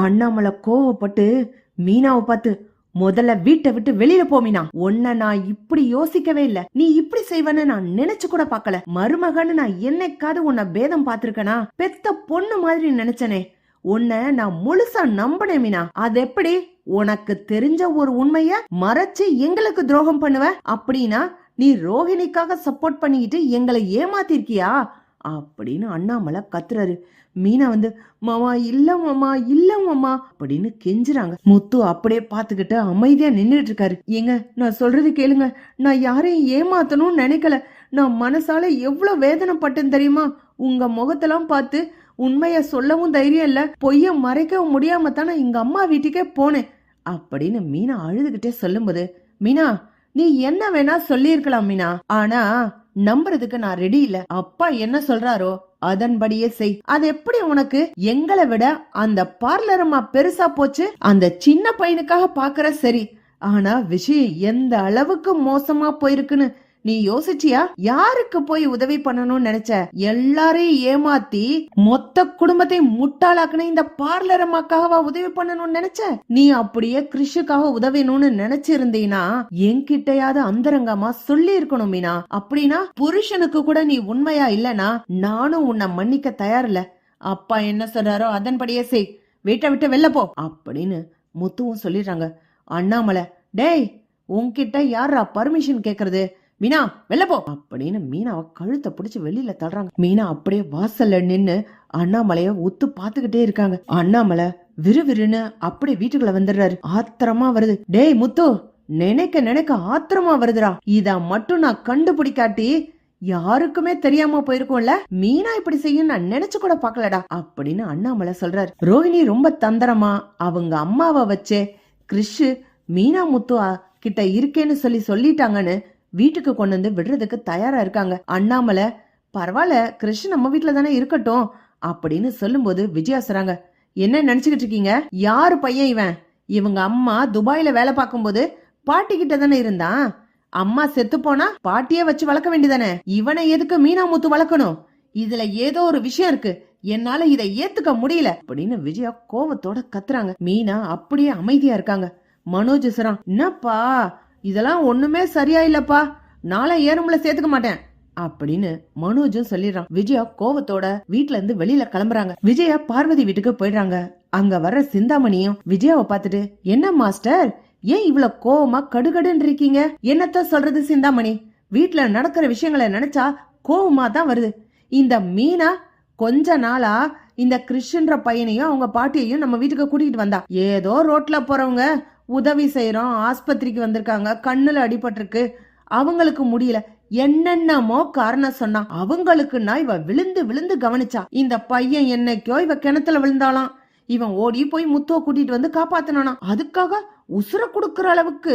அண்ணாமலை கோவப்பட்டு மீனாவை பார்த்து முதல்ல வீட்டை விட்டு வெளியில போ மீனா. உன்னை நான் இப்படி யோசிக்கவே இல்ல. நீ இப்படி செய்வன்னு நான் நினைச்சு கூட பார்க்கல. மருமகன்னு நான் என்னைக்காவது உன்னை பேதம் பார்த்திருக்கனா? பெத்த பொண்ணு மாதிரி நினைச்சனே. உன்னை நான் முழுசா நம்பினேன் மீனா. அது எப்படி? உனக்கு தெரிஞ்ச ஒரு உண்மைய மறைச்சு எங்களுக்கு துரோகம் பண்ணுவ? அப்படின்னா நீ ரோஹிணிக்காக சப்போர்ட் பண்ணிக்கிட்டு எங்களை ஏமாத்திருக்கியா? அப்படின்னு அண்ணாமலை கத்துறாரு. மீனா வந்து மாமா இல்ல மாமா இல்ல மாமா அப்படின்னு கெஞ்சுறாங்க. முத்து அப்படியே பாத்துக்கிட்டு அமைதியா நின்றுட்டு இருக்காரு ஏங்க நான் சொல்றது கேளுங்க. நான் யாரையும் ஏமாத்தணும்னு நினைக்கல. நான் மனசால எவ்வளவு வேதனைப்பட்டேன் தெரியுமா? உங்க முகத்தெல்லாம் பார்த்து உண்மைய சொல்லவும் தைரியம் இல்ல. பொய்ய மறைக்கவும் முடியாம தானே எங்க அம்மா வீட்டுக்கே போனேன். அப்படின்னு மீனா அழுதுகிட்டே சொல்லும்போது மீனா நீ என்ன வேணா சொல்லியிருக்கலாம் மீனா. ஆனா நம்புறதுக்கு நான் ரெடி இல்ல. அப்பா என்ன சொல்றாரோ அதன்படியே செய். அது எப்படி உனக்கு? எங்களை விட அந்த பார்லரமா பெருசா போச்சு. அந்த சின்ன பையனுக்காக பாக்குற சரி. ஆனா விஷயம் எந்த அளவுக்கு மோசமா போயிருக்குன்னு நீ யோசிச்சியா? யாருக்கு போய் உதவி பண்ணணும்னு நினைச்ச? எல்லாரையும் ஏமாத்தி மொத்த குடும்பத்தை முட்டாளாக்குன இந்த பார்லர் அம்மாக்காகவா உதவி பண்ணணும்னு நினைச்ச? நீ அப்படியே கிறிஷுக்காக உதவணும்னு நினைச்சிருந்தீனா? என்கிட்டயாவது அந்தரங்கமா சொல்லி இருக்கணும் மீனா. அப்படின்னா புருஷனுக்கு கூட நீ உண்மையா இல்லனா நானும் உன்னை மன்னிக்க தயாரில்ல. அப்பா என்ன சொல்றாரோ அதன்படியே செய். வீட்டை விட்டு வெளில போ. அப்படின்னு முத்துவும் சொல்லிடுறாங்க. அண்ணாமலை டேய் உன்கிட்ட யாரா பர்மிஷன் கேக்குறது? மீனா வெளில போ. அப்படின்னு மீனாவை கழுத்தை பிடிச்சி வெளியில தள்ளுறாங்க. மீனா அப்படியே வாசல்ல நின்று அண்ணாமலைய உத்து பாத்துக்கிட்டே இருக்காங்க. அண்ணாமலை விறுவிறுன்னு அப்படியே வீட்டுக்குள்ள வந்துடுறாரு. ஆத்திரமா வருது. டேய் முத்து நினைக்க நினைக்க ஆத்திரமா வருதுடா. இத மட்டும் நான் கண்டுபிடிக்காட்டி யாருக்குமே தெரியாம போயிருக்கோம்ல. மீனா இப்படி செய்யும் நான் நினைச்சு கூட பாக்கலடா அப்படின்னு அண்ணாமலை சொல்றாரு. ரோஹிணி ரொம்ப தந்திரமா அவங்க அம்மாவை வச்சே கிறிஷு மீனா முத்து கிட்ட இருக்கேன்னு சொல்லி சொல்லிட்டாங்கன்னு வீட்டுக்கு கொண்டு வந்து விடுறதுக்கு தயாரா இருக்காங்க. அண்ணாமலை பரவாயில்ல கிருஷ்ணன் நம்ம வீட்டுல தானே இருக்கட்டும் அப்படின்னு சொல்லும்போது விஜயா சொல்றாங்க என்ன நினைச்சுக்கிட்டு இருக்கீங்க? யாரு பையன் இவன்? இவங்க அம்மா துபாயில வேலை பார்க்கும்போது பாட்டி கிட்ட தானே இருந்தான்? அம்மா செத்து போனா பாட்டியே வச்சு வளர்க்க வேண்டியதானே? இவனை எதுக்கு மீனா முத்து வளர்க்கணும்? இதுல ஏதோ ஒரு விஷயம் இருக்கு. என்னால இதை ஏத்துக்க முடியல அப்படின்னு விஜயா கோவத்தோட கத்துறாங்க. மீனா அப்படியே அமைதியா இருக்காங்க. மனோஜ் சொல்றான் என்னப்பா? இதெல்லாம் ஒண்ணுமே சரியா இல்லப்பா. நாளை ஏறும்ல சேர்த்துக்க மாட்டேன். அப்படின்னு மனோஜும் சொல்லிடுறான். விஜயா கோவத்தோட வீட்ல இருந்து வெளியில கிளம்புறாங்க. விஜயா பார்வதி வீட்டுக்கு போயிடுறாங்க. அங்க வர்ற சிந்தாமணியும் விஜயாவை பார்த்துட்டு என்ன மாஸ்டர்? ஏன் இவ்வளவு கோவமா கடுகடுன்னு இருக்கீங்க? என்னத்த சொல்றது சிந்தாமணி? வீட்டுல நடக்கிற விஷயங்களை நினைச்சா கோவமா தான் வருது. இந்த மீனா கொஞ்ச நாளா இந்த கிறிஸ்டன்ற பையனையும் அவங்க பாட்டியையும் நம்ம வீட்டுக்கு கூட்டிட்டு வந்தா. ஏதோ ரோட்ல போறவங்க உதவி செய்கிறோம் ஆஸ்பத்திரிக்கு வந்திருக்காங்க கண்ணில் அடிபட்டிருக்கு அவங்களுக்கு முடியல. என்னென்னமோ காரணம் சொன்னா அவங்களுக்குன்னா இவ விழுந்து விழுந்து கவனிச்சா. இந்த பையன் என்னைக்கோ இவ கிணத்துல விழுந்தாலாம். இவன் ஓடி போய் முத்துவ கூட்டிட்டு வந்து காப்பாத்தினானா. அதுக்காக உசுர குடுக்கற அளவுக்கு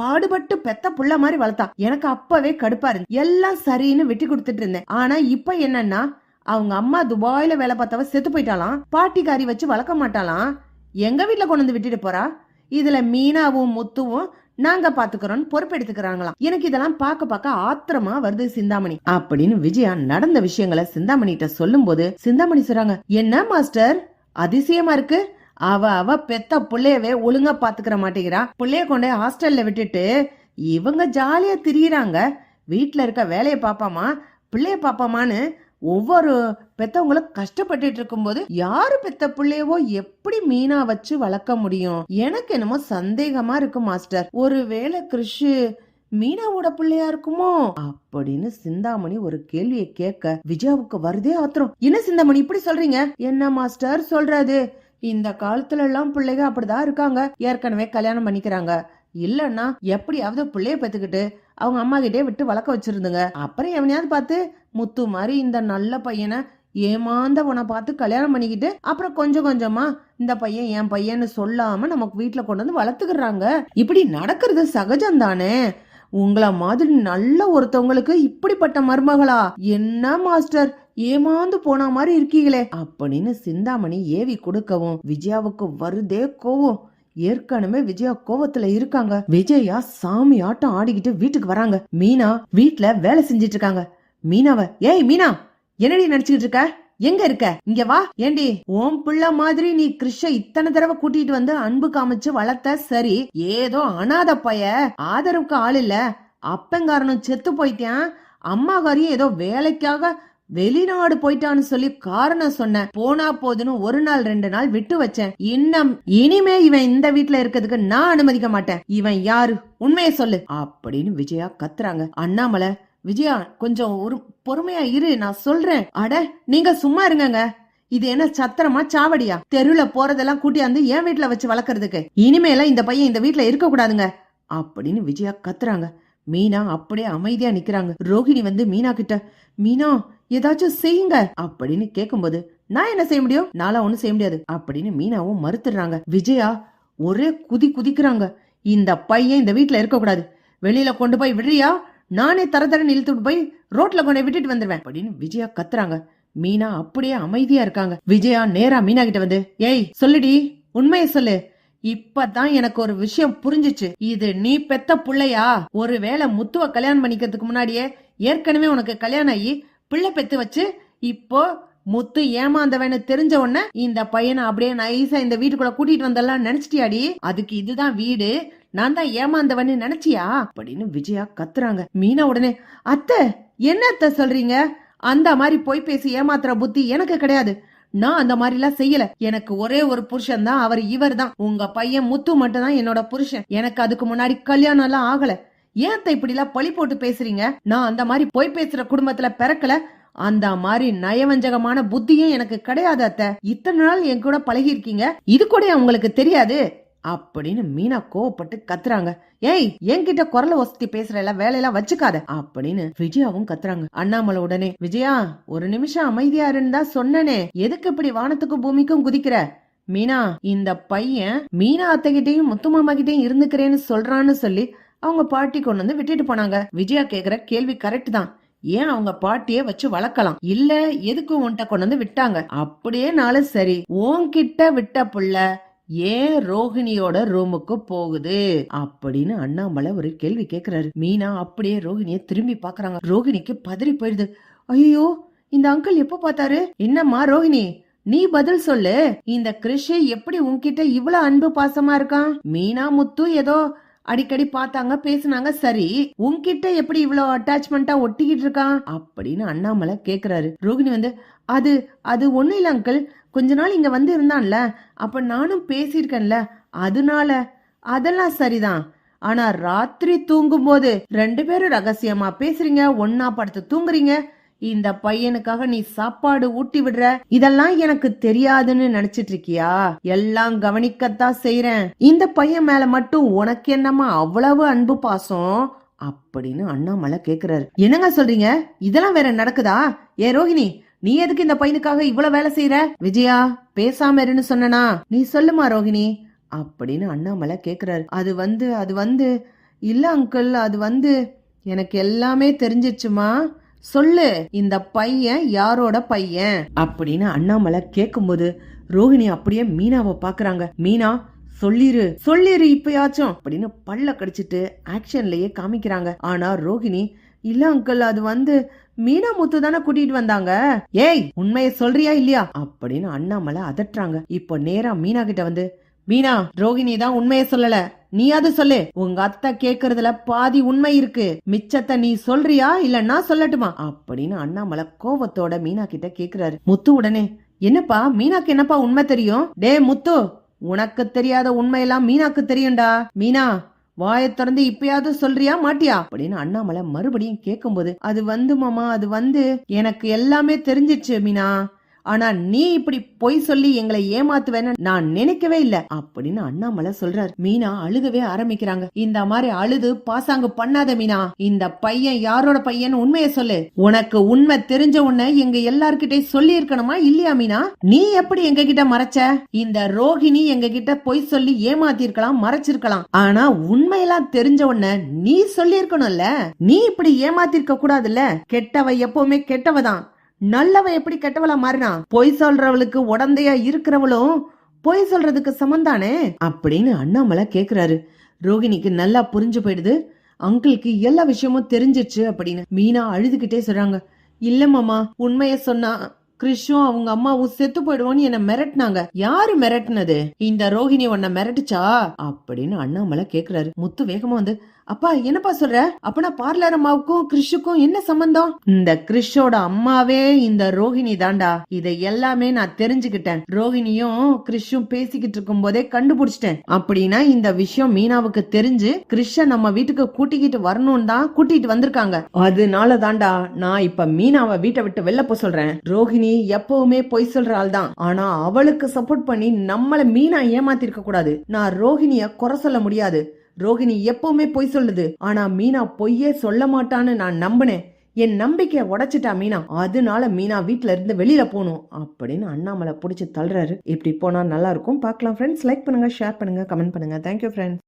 பாடுபட்டு பெத்த புள்ள மாதிரி வளர்த்தா. எனக்கு அப்பவே கடுப்பா இருந்து எல்லாம் சரின்னு வெட்டி கொடுத்துட்டு இருந்தேன். ஆனா இப்ப என்னன்னா அவங்க அம்மா துபாயில வேலை பார்த்தவ செத்து போயிட்டாலாம். பாட்டிக்காரி வச்சு வளர்க்க மாட்டாளாம் எங்க வீட்டுல கொண்டு வந்து விட்டுட்டு போறா? இதுல மீனாவும் முத்துவும் நாங்க பாத்துக்கிறோம் பொறுப்பெடுத்துக்கிறாங்களாம். எனக்கு இதெல்லாம் பார்க்க பார்க்க ஆத்திரமா வருது சிந்தாமணி. அப்படின்னு விஜயா நடந்த விஷயங்களை சிந்தாமணி கிட்ட சொல்லும் போது சிந்தாமணி சொல்றாங்க என்ன மாஸ்டர்? அதிசயமா இருக்கு. அவ அவ பெத்த புள்ளையவே ஒழுங்கா பாத்துக்கிற மாட்டேங்கிறா. புள்ளைய கொண்டே ஹாஸ்டல்ல விட்டுட்டு இவங்க ஜாலியா திரியிறாங்க. வீட்டுல இருக்க வேலையை பாப்பாமா பிள்ளைய பாப்பாமான்னு ஒவ்வொரு பெத்தவங்களும் கஷ்டப்பட்டுட்டு இருக்கும்போது யாரு பெத்த பிள்ளையவோ எப்படி மீனா வச்சு வளர்க்க முடியும்? எனக்கு என்னமோ சந்தேகமா இருக்கு மாஸ்டர். ஒருவேளை கிறிஷு மீனாவோட பிள்ளையா இருக்குமோ? அப்படின்னு சிந்தாமணி ஒரு கேள்வியை கேட்க விஜயாவுக்கு வருதே ஆத்திரம். என்ன சிந்தாமணி இப்படி சொல்றீங்க? என்ன மாஸ்டர் சொல்றது? இந்த காலத்துல எல்லாம் பிள்ளைங்க அப்படிதான் இருக்காங்க. ஏற்கனவே கல்யாணம் பண்ணிக்கிறாங்க. இல்லன்னா எப்படியாவது பிள்ளைய பெத்துக்கிட்டு அவங்க அம்மா கிட்டே விட்டு வளர்க்க வச்சிருந்துங்க. அப்புறம் எவனையாவது பார்த்து முத்து மாதிரி இந்த நல்ல பையனை ஏமாந்த உன பார்த்து கல்யாணம் பண்ணிக்கிட்டு அப்புறம் கொஞ்சம் கொஞ்சமா இந்த பையன் என் பையன்னு சொல்லாம நமக்கு வீட்டுல கொண்டு வந்து வளர்த்துக்கிறாங்க. இப்படி நடக்கிறது சகஜம் தானே உங்கள மாதிரி நல்ல ஒருத்தவங்களுக்கு இப்படிப்பட்ட மருமகளா? என்ன மாஸ்டர்? ஏமாந்து போன மாதிரி இருக்கீங்களே. அப்படின்னு சிந்தாமணி ஏவி கொடுக்கவும் விஜயாவுக்கு வருதே கோவம். ஏற்கனவே விஜயா கோவத்துல இருக்காங்க. விஜயா சாமி ஆட்டம் ஆடிக்கிட்டு வீட்டுக்கு வராங்க. மீனா வீட்டுல வேலை செஞ்சிட்டு இருக்காங்க. மீனாவ ஏய் மீனா! என்னடி நடிச்சுக்கிட்டு இருக்க? எங்க இருக்க? இங்க வா. ஏண்டி? ஓம் பிள்ளை மாதிரி நீ கிருஷ இத்தனை தடவை கூட்டிட்டு வந்து அன்பு காமிச்சு வளர்த்த சரி ஏதோ அனாத பைய. ஆதரவுக்கு ஆள் இல்ல. அப்பங்காரனும் செத்து போயிட்டான். அம்மாக்காரியும் ஏதோ வேலைக்காக வெளிநாடு போயிட்டான்னு சொல்லி காரணம் சொன்னேன் போனா போதுன்னு ஒரு நாள் ரெண்டு நாள் விட்டு வச்சேன். இன்னும் இனிமே இவன் இந்த வீட்ல இருக்கிறதுக்கு நான் அனுமதிக்க மாட்டேன். இவன் யாரு? உண்மையை சொல்லு. அப்படின்னு விஜயா கத்துறாங்க. அண்ணாமலை விஜயா கொஞ்சம் ஒரு பொறுமையா இரு நான் சொல்றேன். அட நீங்க சும்மா இருங்கங்க. இது என்ன சத்திரமா சாவடியா? தெருல போறதெல்லாம் கூட்டியாந்து என் வீட்டுல வச்சு வளர்க்கறதுக்கு. இனிமேல இந்த பையன் இந்த வீட்டுல இருக்க கூடாதுங்க அப்படின்னு விஜயா கத்துறாங்க. மீனா அப்படியே அமைதியா நிக்கிறாங்க. ரோகிணி வந்து மீனா கிட்ட மீனா ஏதாச்சும் செய்யுங்க. அப்படின்னு கேக்கும்போது நான் என்ன செய்ய முடியும்? நாளா ஒண்ணும் செய்ய முடியாது. அப்படின்னு மீனாவும் மறுத்துடுறாங்க. விஜயா ஒரே குதி குதிக்கிறாங்க. இந்த பையன் இந்த வீட்டுல இருக்க கூடாது வெளியில கொண்டு போய் விடுறியா? நானே தர தரன்னு இழுத்துட்டு போய் ரோட்ல கொண்டு விட்டுட்டு வந்துருவேன். அப்படின்னு விஜயா கத்துறாங்க. மீனா அப்படியே அமைதியா இருக்காங்க. விஜயா நேரா மீனா கிட்ட வந்து ஏய் சொல்லுடி உண்மையை சொல்லு. இப்பதான் எனக்கு ஒரு விஷயம் புரிஞ்சுச்சு. இது நீ பெத்த புள்ளையா? ஒருவேளை முத்துவ கல்யாணம் பண்ணிக்கிறதுக்கு முன்னாடியே ஏற்கனவே உனக்கு கல்யாணம் ஆகி பிள்ளை பெத்து வச்சு இப்போ முத்து ஏமாந்தவன்னு தெரிஞ்ச உடனே இந்த பையனை அப்படியே நைஸா இந்த வீட்டுக்குள்ள கூட்டிட்டு வந்தெல்லாம் நினைச்சிட்டியாடி? அதுக்கு இதுதான் வீடு. நான் தான் ஏமாந்தவன்னு நினைச்சியா? அப்படின்னு விஜயா கத்துறாங்க. மீனா உடனே அத்தை என்ன அத்தை சொல்றீங்க? அந்த மாதிரி போய் பேசி ஏமாத்துற புத்தி எனக்கு கிடையாது. நான் அந்த மாதிரி எல்லாம் செய்யல. எனக்கு ஒரே ஒரு புருஷன் தான். அவர் இவர் தான். உங்க பையன் முத்து மட்டும் தான் என்னோட புருஷன். எனக்கு அதுக்கு முன்னாடி கல்யாணம் எல்லாம் ஆகல. ஏன் இப்படி எல்லாம் பழி போட்டு பேசுறீங்க? நான் அந்த மாதிரி போய் பேசுற குடும்பத்துல பிறக்கல. அந்த மாதிரி நயவஞ்சகமான புத்தியும் எனக்கு கிடையாது அத்தை. இத்தனை நாள் என் கூட பழகி இருக்கீங்க இது கூட உங்களுக்கு தெரியாது. அப்படின்னு மீனா கோவப்பட்டு கத்துறாங்க. ஏய் என்கிட்ட குரல வசதி பேசுற எல்லாம் வேலையெல்லாம் வச்சுக்காத அப்படின்னு விஜயாவும் கத்துறாங்க. அண்ணாமலை உடனே விஜயா ஒரு நிமிஷம் அமைதியா இருந்தா சொன்னனே எதுக்கு இப்படி வானத்துக்கும் பூமிக்கும் குதிக்கிற? மீனா இந்த பையன் மீனா அத்தைகிட்டையும் முத்துமாமா கிட்டையும் இருந்துக்கிறேன்னு சொல்றான்னு சொல்லி அவங்க பாட்டி கொண்டு வந்து விட்டுட்டு போனாங்க. விஜயா கேக்குற கேள்வி கரெக்ட் தான். ஏன் அவங்க பாட்டியே வச்சு வளர்க்கலாம்? இல்ல எதுக்கு உன்கிட்ட கொண்டு வந்து விட்டாங்க? அப்படியே நாளும் சரி. உன்கிட்ட விட்ட புள்ள ஏன் ரோஹிணியோட ரூமுக்கு போகுது? அப்படின்னு அண்ணாமலை ஒரு கேள்வி கேக்குறாரு. மீனா அப்படியே ரோஹிணிய திரும்பி பாக்குறாங்க. ரோஹிணிக்கு பதறி போயிடுது. ஐயோ இந்த அங்கிள் எப்ப பார்த்தாரு? என்னம்மா ரோஹிணி நீ பதில் சொல்லு. இந்த கிருஷி எப்படி உன்கிட்ட இவ்வளவு அன்பு பாசமா இருக்கான்? மீனா முத்து ஏதோ அடிக்கடி பார்த்தாங்க பேசுனாங்க சரி உன்கிட்ட எப்படி இவ்வளவு அட்டாச்மெண்டா ஒட்டிக்கிட்டு இருக்கான்? அப்படின்னு அண்ணாமலை கேக்குறாரு. ரோகிணி வந்து அது அது ஒண்ணு இல்ல அங்கிள் கொஞ்ச நாள் இங்க வந்து இருந்தான்ல. அப்ப நானும் பேசியிருக்கேன்ல. அதனால அதெல்லாம் சரிதான். ஆனா ராத்திரி தூங்கும் போது ரெண்டு பேரும் ரகசியமா பேசுறீங்க ஒன்னா படுத்து தூங்குறீங்க இந்த பையனுக்காக நீ சாப்பாடு ஊட்டி விடுற? இதெல்லாம் எனக்கு தெரியாதுன்னு நினைச்சிட்டு இருக்கியா எல்லாம் கவனிக்கத்தான் செய்யறேன் இந்த பையன் மேல மட்டும் உனக்கு என்னம்மா அவ்வளவு அன்பு பாசம்? அப்படின்னு அண்ணாமலை கேக்குறாரு. என்னங்க சொல்றீங்க? இதெல்லாம் வேற நடக்குதா? ஏ ரோஹிணி நீ எதுக்கு இந்த பையனுக்காக இவ்வளவு வேலை செய்யற விஜயா பேசாம இருன்னு சொன்னனா? நீ சொல்லுமா ரோஹிணி? அப்படின்னு அண்ணாமலை கேக்குறாரு. அது வந்து அது வந்து இல்ல அங்கிள் அது வந்து எனக்கு எல்லாமே தெரிஞ்சிச்சுமா சொல்லு இந்த பையன் யாரோட பையன்? அப்படின்னு அண்ணாமலை கேக்கும்போது ரோஹிணி அப்படியே மீனாவை பாக்குறாங்க மீனா சொல்லிரு சொல்லிரு இப்பயாச்சும் அப்படின்னு பல்ல கடிச்சிட்டு ஆக்ஷன்லயே காமிக்கிறாங்க. ஆனா ரோஹிணி இல்ல அங்கிள் அது வந்து மீனா முத்து தானே கூட்டிட்டு வந்தாங்க? ஏய் உண்மையை சொல்றியா இல்லையா? அப்படின்னு அண்ணாமலை அதட்டுறாங்க. இப்போ நேரா மீனா கிட்ட வந்து மீனா ரோஹிணி தான் உண்மையை சொல்லல. நீயாவது சொல்லு. உங்க அத்தை கேக்குறதுல பாதி உண்மை இருக்கு. மிச்சத்தை நீ சொல்றியா? இல்ல நான் சொல்லட்டுமா? அப்படின்னு அண்ணாமலை கோவத்தோட மீனா கிட்ட கேக்குறாரு. முத்து உடனே என்னப்பா மீனாக்கு என்னப்பா உண்மை தெரியும்? டே முத்து உனக்கு தெரியாத உண்மையெல்லாம் மீனாக்கு தெரியும்டா. மீனா வாயை திறந்து இப்பயாவது சொல்றியா மாட்டியா? அப்படின்னு அண்ணாமலை மறுபடியும் கேட்கும்போது அது வந்து மாமா அது வந்து எனக்கு எல்லாமே தெரிஞ்சிச்சு மீனா. ஆனா நீ இப்படி பொய் சொல்லி எங்களை ஏமாத்துவேன்னு நான் நினைக்கவே இல்ல. அப்படின்னு அண்ணாமலை சொல்றாரு. மீனா அழுகவே ஆரம்பிக்கிறாங்க. இந்த மாதிரி அழுது பாசாங்கு பண்ணாத மீனா. இந்த பையன் யாரோட பையன் உண்மையை சொல்லு. உனக்கு உண்மை தெரிஞ்ச உன்னை எங்க எல்லார்கிட்டயும் சொல்லி இருக்கணுமா இல்லையா மீனா? நீ எப்படி எங்க கிட்ட மறைச்ச? இந்த ரோஹிணி எங்க கிட்ட பொய் சொல்லி ஏமாத்திருக்கலாம் மறைச்சிருக்கலாம். ஆனா உண்மையெல்லாம் தெரிஞ்ச உன்னை நீ சொல்லி இருக்கணும்ல நீ இப்படி ஏமாத்திருக்க கூடாதுல்ல. கெட்டவ எப்பவுமே கெட்டவதான். நல்லவ எப்படி கெட்டவளா மாறினா? பொய் சொல்றவளுக்கு உடந்தையா இருக்கிறவளும் பொய் சொல்றதுக்கு சமந்தானே? அப்படின்னு அண்ணாமலை கேக்குறாரு. ரோகிணிக்கு நல்லா புரிஞ்சு போயிடுது. அங்கிளுக்கு எல்லா விஷயமும் தெரிஞ்சிச்சு அப்படின்னு மீனா அழுதுகிட்டே சொல்றாங்க. இல்ல மாமா உண்மைய சொன்னா கிறிஷும் அவங்க அம்மாவும் செத்து போயிடுவோன்னு என்ன மிரட்டினாங்க. யாரு மிரட்டினது? இந்த ரோஹிணி உன்ன மிரட்டுச்சா? அப்படின்னு அண்ணாமலை கேக்குறாரு. முத்து வேகமா வந்து அப்பா என்னப்பா சொல்ற? அப்பனா பார்லர் அம்மாவுக்கும் கிறிஷுக்கும் என்ன சம்பந்தம்? இந்த கிறிஷோட அம்மாவே இந்த ரோஹிணி தாண்டா இதை எல்லாமே நான் தெரிஞ்சுக்கிட்டேன். ரோஹிணியும் கிறிஷும் பேசிக்கிட்டு இருக்கும் போதே கண்டுபிடிச்சிட்டேன். அப்படின்னா இந்த விஷயம் மீனாவுக்கு தெரிஞ்சு கிறிஷ நம்ம வீட்டுக்கு கூட்டிக்கிட்டு வரணும்னு தான் கூட்டிட்டு வந்திருக்காங்க. அதனால தாண்டா நான் இப்ப மீனாவை வீட்டை விட்டு வெளில போக சொல்றேன். ரோஹிணி எப்பவுமே பொய் சொல்ற ஆள் தான். ஆனா அவளுக்கு சப்போர்ட் பண்ணி நம்மள மீனா ஏமாத்திருக்க கூடாது. நான் ரோஹிணிய குறை சொல்ல முடியாது. ரோஹிணி எப்பவுமே பொய் சொல்லுது. ஆனா மீனா பொய்யே சொல்ல மாட்டான்னு நான் நம்பினேன். என் நம்பிக்கைய உடைச்சிட்டா மீனா. அதனால மீனா வீட்ல இருந்து வெளியில போகணும் அப்படின்னு அண்ணாமலை பிடிச்சி தள்ளுறாரு. இப்படி போனா நல்லா இருக்கும் பார்க்கலாம் ஃப்ரெண்ட்ஸ் லைக் பண்ணுங்க ஷேர் பண்ணுங்க கமெண்ட் பண்ணுங்க. Thank you friends